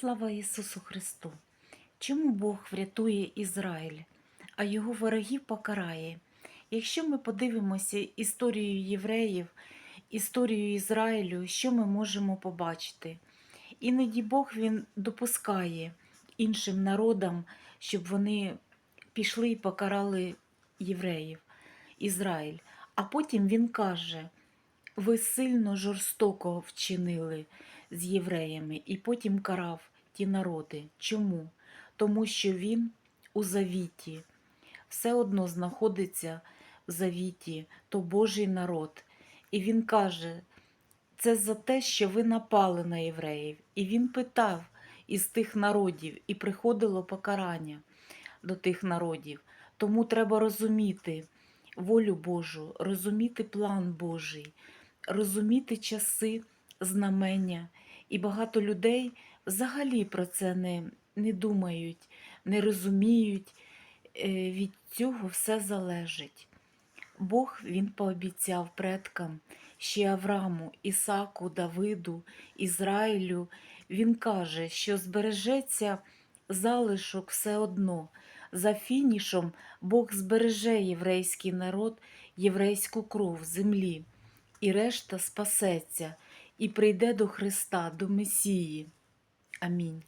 Слава Ісусу Христу! Чому Бог врятує Ізраїль, а його ворогів покарає? Якщо ми подивимося історію євреїв, історію Ізраїлю, що ми можемо побачити? Іноді Бог він допускає іншим народам, щоб вони пішли і покарали євреїв, Ізраїль. А потім він каже: ви сильно жорстоко вчинили з євреями, і потім карав ті народи. Чому? Тому що він у завіті все одно знаходиться в завіті, то Божий народ. І він каже, це за те, що ви напали на євреїв. І він питав із тих народів, і приходило покарання до тих народів. Тому треба розуміти волю Божу, розуміти план Божий, розуміти часи, знамення. І багато людей взагалі про це не, не думають, не розуміють. Е, Від цього все залежить. Бог він пообіцяв предкам, ще Аврааму, Ісаку, Давиду, Ізраїлю. Він каже, що збережеться залишок все одно. За фінішом Бог збереже єврейський народ, єврейську кров землі, і решта спасеться і прийде до Христа, до Месії. Амінь.